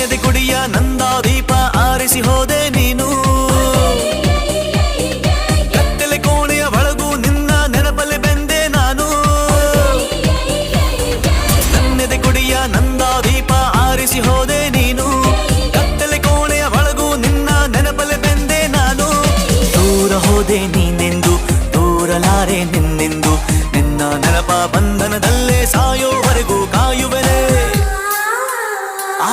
ನನ್ನೆದೆ ಕುಡಿಯ ನಂದ ದೀಪ ಆರಿಸಿ ಹೋದೆ ನೀನು. ಕತ್ತಲೆ ಕೋಣೆಯ ಒಳಗೂ ನಿನ್ನ ನೆನಪಲ್ಲಿ ಬೆಂದೆ ನಾನು. ನನ್ನೆದೆ ಕುಡಿಯ ನಂದ ದೀಪ ಆರಿಸಿ ಹೋದೆ ನೀನು. ಕತ್ತಲೆ ಕೋಣೆಯ ಒಳಗೂ ನಿನ್ನ ನೆನಪಲ್ಲಿ ಬೆಂದೆ ನಾನು. ದೂರ ಹೋದೆ ನೀನೆಂದು, ದೂರಲಾರೆ ನಿನ್ನೆಂದು, ನಿನ್ನ ನೆನಪ